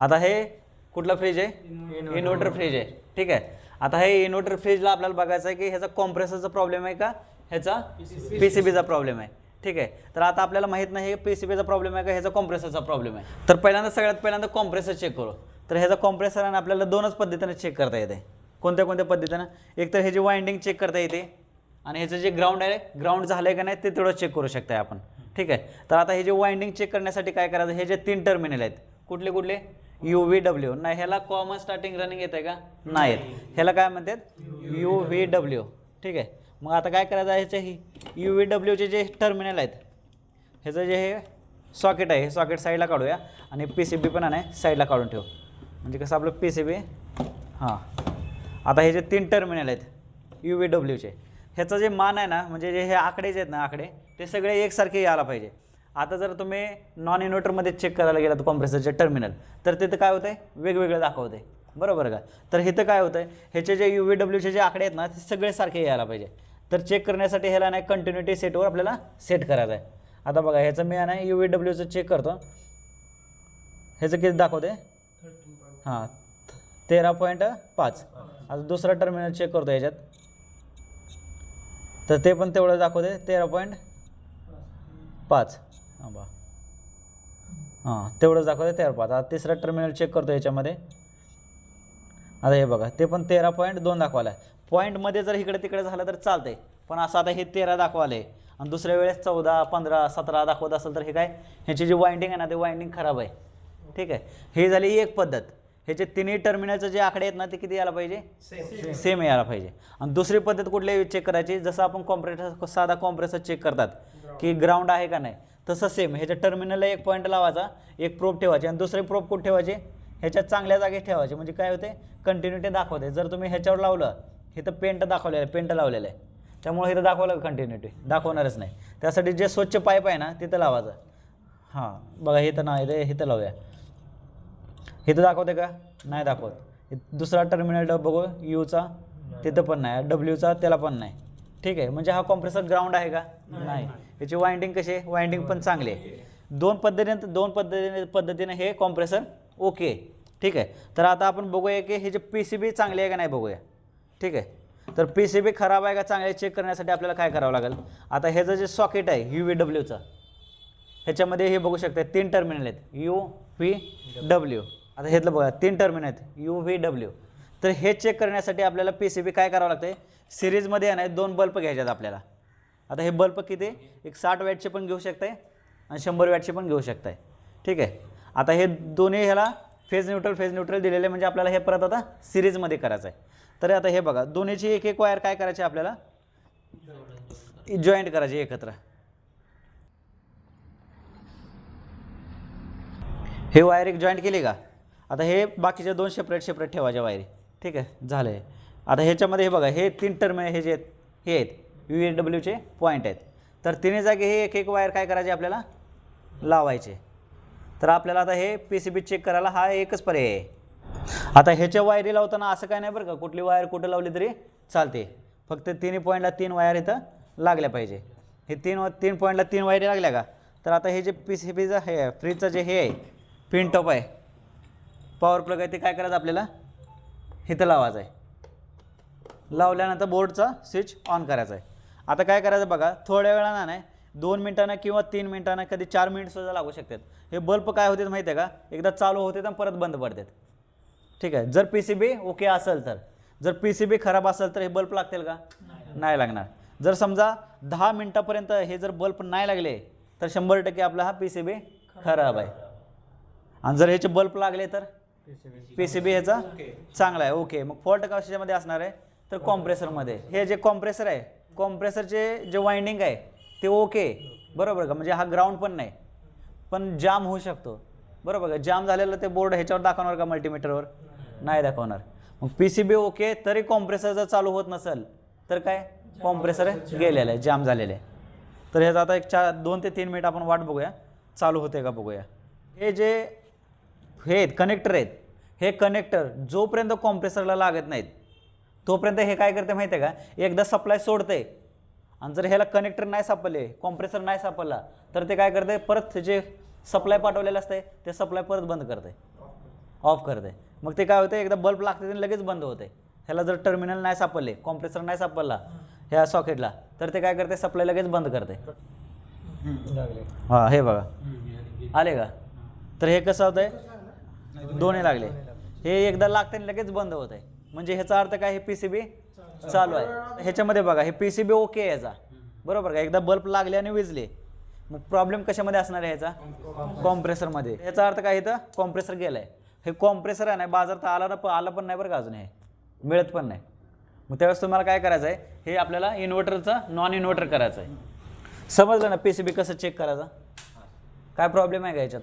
आता हे कुठला फ्रीज आहे? इन्व्हर्टर फ्रीज आहे. ठीक आहे. आता हे इन्व्हर्टर फ्रीजला आपल्याला बघायचं आहे की ह्याचा कॉम्प्रेसरचा प्रॉब्लेम आहे का? ह्याचा पी सी बीचा प्रॉब्लेम आहे. ठीक आहे. तर आता आपल्याला माहीत नाही पी सी बीचा प्रॉब्लेम आहे का? ह्याचा कॉम्प्रेसरचा प्रॉब्लेम आहे. तर पहिल्यांदा सगळ्यात पहिल्यांदा कॉम्प्रेसर चेक करू. तर ह्याचा कॉम्प्रेसर आणि आपल्याला दोनच पद्धतीने चेक करता येते. कोणत्या कोणत्या पद्धतीनं? एक तर ह्याची वाइंडिंग चेक करता येते आणि ह्याचं जे ग्राउंड आहे ग्राउंड झालं आहे का नाही ते तेवढं चेक करू शकताय आपण. ठीक आहे. तर आता हे जे वाइंडिंग चेक करण्यासाठी काय करायचं? हे जे तीन टर्मिनल आहेत. कुठले कुठले? U V W. नाही ह्याला कॉमन स्टार्टिंग रनिंग येत आहे का? नाही येत. ह्याला काय म्हणतात? U V W. ठीक आहे. मग आता काय करायचं आहे ह्याचे? ही यू व्ही डब्ल्यूचे जे टर्मिनल आहेत ह्याचं जे हे सॉकेट आहे हे सॉकेट साईडला काढूया आणि पी सी बी पण आहे साईडला काढून ठेवू. म्हणजे कसं आपलं पी सी बी हां. आता हे जे तीन टर्मिनल आहेत यू व्ही डब्ल्यूचे ह्याचं जे मान आहे ना म्हणजे जे हे आकडे जे आहेत ना आकडे ते सगळे एकसारखे यायला पाहिजे. आता जर तुम्ही नॉन इन्व्हर्टरमध्ये चेक करायला गेलात कॉम्प्रेसरचे टर्मिनल तर तिथं काय होतं आहे वेगवेगळं दाखवते बरोबर का? तर इथं काय होतं आहे ह्याचे जे यू व्ही डब्ल्यूचे जे आकडे आहेत ना ते सगळे सारखे यायला पाहिजे. तर चेक करण्यासाठी ह्याला नाही कंटिन्युटी सेटवर आपल्याला सेट करायचं आहे. आता बघा ह्याचं मी नाही यू व्ही डब्ल्यूचं चेक करतो. ह्याचं किती दाखवते हां तेरा पॉईंट पाच. आता दुसरा टर्मिनल चेक करतो ह्याच्यात. तर ते पण तेवढं दाखवते तेरा पॉईंट पाच. हां बा हां तेवढंच दाखवते तेरा पाच आता तिसरा टर्मिनल चेक करतो याच्यामध्ये. आता हे बघा ते पण तेरा पॉईंट दोन दाखवायला आहे. पॉईंटमध्ये जर इकडे तिकडे झालं तर चालतंय. पण असं आता हे तेरा दाखवालं आहे आणि दुसऱ्या वेळेस चौदा पंधरा सतरा दाखवत असेल तर हे काय? ह्याची जी वाइंडिंग आहे ना ते वाइंडिंग खराब आहे. ठीक आहे? ही झाली एक पद्धत. ह्याचे तिन्ही टर्मिनलचे जे आकडे आहेत ना ते किती यायला पाहिजे? सेम यायला पाहिजे. आणि दुसरी पद्धत कुठली चेक करायची. जसं आपण कॉम्प्रेसर साधा कॉम्प्रेसर चेक करतात. की ग्राउंड आहे का नाही? तसं सेम ह्याच्या टर्मिनलला एक पॉईंट लावायचा एक प्रोप ठेवायची आणि दुसरे प्रोप कुठे ठेवायचे? ह्याच्यात चांगल्या जागी ठेवायचे. म्हणजे काय होते? कंटिन्युटी दाखवते. जर तुम्ही ह्याच्यावर लावलं इथं पेंट दाखवलेलं आहे पेंट लावलेलं आहे. त्यामुळे इथं दाखवलं कंटिन्युटी दाखवणारच नाही. त्यासाठी जे स्वच्छ पाईप आहे ना तिथं लावायचं. हां बघा इथं ना इथं इथं लावूया. इथं दाखवते का? नाही दाखवत. दुसरा टर्मिनल डब बघू यूचा तिथं पण नाही. डब्ल्यूचा त्याला पण नाही. ठीक आहे. म्हणजे हा कॉम्प्रेसर ग्राउंड आहे का? नाही. याची वाइंडिंग कशी आहे? वाइंडिंग पण चांगली आहे. दोन पद्धतीने दोन पद्धतीने पद्धतीने हे कॉम्प्रेसर ओके ठीक आहे. तर आता आपण बघूया की हे जे पी सी बी चांगली आहे का नाही बघूया. ठीक आहे. तर पी सी बी खराब आहे का चांगले चेक करण्यासाठी आपल्याला काय करावं लागेल? आता ह्याचं जे सॉकेट आहे यू व्ही डब्ल्यूचं ह्याच्यामध्ये हे बघू शकता तीन टर्मिनल आहेत. यू व्ही डब्ल्यू आता हेतलं बघा तीन टर्मिनल आहेत. यू व्ही डब्ल्यू तर हे चेक करण्यासाठी आपल्याला पी सी बी काय करावं लागतं सिरीजमध्ये आहे ना दोन बल्ब घ्यायचे आपल्याला. आता हे बल्ब किती? एक साठ वॅटचे पण घेऊ शकताय आणि शंभर वॅटचे पण घेऊ शकताय. ठीक आहे? आता हे दोन्ही ह्याला फेज न्यूट्रल फेज न्यूट्रल दिलेले म्हणजे आपल्याला हे परत आता सिरीजमध्ये करायचं आहे तर आता हे बघा दोन्हीची एक एक वायर काय करायची आपल्याला? जॉईंट करायची एकत्र. हे वायर एक जॉईंट केली का? आता हे बाकीचे दोन सेपरेट सेपरेट ठेवायच्या वायरी ठीक आहे? झालं आहे आता ह्याच्यामध्ये हे बघा हे तीन टर्म हे जे आहेत हे आहेत. यू ए डब्ल्यूचे पॉईंट आहेत. तर तिन्ही जागी हे एक एक वायर काय करायचे आपल्याला? लावायचे. तर आपल्याला आता हे पी सी बी चेक करायला हा एकच पर्याय आहे. आता ह्याच्या वायरी लावताना असं काय नाही बरं का? कुठली वायर कुठं लावली तरी चालते. फक्त तिन्ही पॉईंटला तीन वायर इथं लागल्या पाहिजे. हे तीन तीन पॉईंटला तीन वायरी लागल्या का? तर आता हे जे पी सी बीचं हे फ्रीजचं जे हे आहे पिन टॉप आहे पॉवर प्लग आहे ते काय करायचं आपल्याला? इथं लावायचं आहे. लावल्यानंतर बोर्डचा स्विच ऑन करायचा आहे. आता काय करायचं बघा थोड्या वेळानं नाही दोन मिनिटानं किंवा तीन मिनिटानं कधी चार मिनिटसुद्धा लागू शकतात. हे बल्ब काय होते माहिती आहे का? एकदा चालू होते तर परत बंद पडतात. ठीक आहे जर पी सी बी ओके असेल तर. जर पी सी बी खराब असेल तर हे बल्ब लागतील का? नाही लागणार. जर समजा दहा मिनटापर्यंत हे जर बल्ब नाही लागले तर शंभर टक्के आपला हा पी सी बी खराब आहे. आणि जर ह्याचे बल्ब लागले तर? पी सी बी ह्याचा चांगला आहे. ओके मग फॉल्ट कशामध्ये असणार आहे? तर कॉम्प्रेसरमध्ये हे जे कॉम्प्रेसर आहे कॉम्प्रेसरचे जे वाइंडिंग आहे ते ओके बरोबर का? म्हणजे हा ग्राउंड पण नाही. पण जाम होऊ शकतो. बरोबर का? जाम झालेलं ते बोर्ड ह्याच्यावर दाखवणार का मल्टीमीटरवर नाही दाखवणार. मग पी सी बी ओके तरी कॉम्प्रेसर जर चालू होत नसेल तर काय? कॉम्प्रेसर गेलेलं आहे जाम झालेलं आहे. तर ह्याचा आता एक चार दोन ते तीन मिनिट आपण वाट बघूया. चालू होते का बघूया. हे जे हे आहेत कनेक्टर आहेत. हे कनेक्टर जोपर्यंत कॉम्प्रेसरला लागत नाहीत तोपर्यंत हे काय करते माहिती आहे का? एकदा सप्लाय सोडते. आणि जर ह्याला कनेक्टर नाही सापडले कॉम्प्रेसर नाही सापडला तर ते काय करते? परत जे सप्लाय पाठवलेलं असते ते सप्लाय परत बंद करते. ऑफ करते. मग ते काय होते? एकदा बल्ब लागते आणि लगेच बंद होते. ह्याला जर टर्मिनल नाही सापडले कॉम्प्रेसर नाही सापडला ह्या सॉकेटला तर ते काय करते? सप्लाय लगेच बंद करते. हां हे बघा. आले का? तर हे कसं होतंय? दोन्ही लागले. हे एकदा लागते आणि लगेच बंद होत आहे म्हणजे ह्याचा अर्थ काय हे पी सी बी चालू. आहे. ह्याच्यामध्ये बघा हे पी सी बी ओके आहे याचा. बरोबर का? एकदा बल्ब लागले आणि विजले. मग प्रॉब्लेम कशामध्ये असणार आहे ह्याचा? कॉम्प्रेसरमध्ये याचा अर्थ काय इथं? कॉम्प्रेसर गेलाय. हे कॉम्प्रेसर आहे ना बाजारात आला ना आलं पण नाही बरं का अजून हे. मिळत पण नाही. मग त्यावेळेस तुम्हाला काय करायचं आहे हे आपल्याला इन्व्हर्टरचं नॉन इन्व्हर्टर करायचं आहे समजलं ना पी सी बी कसं चेक करायचं? काय प्रॉब्लेम आहे का याच्यात?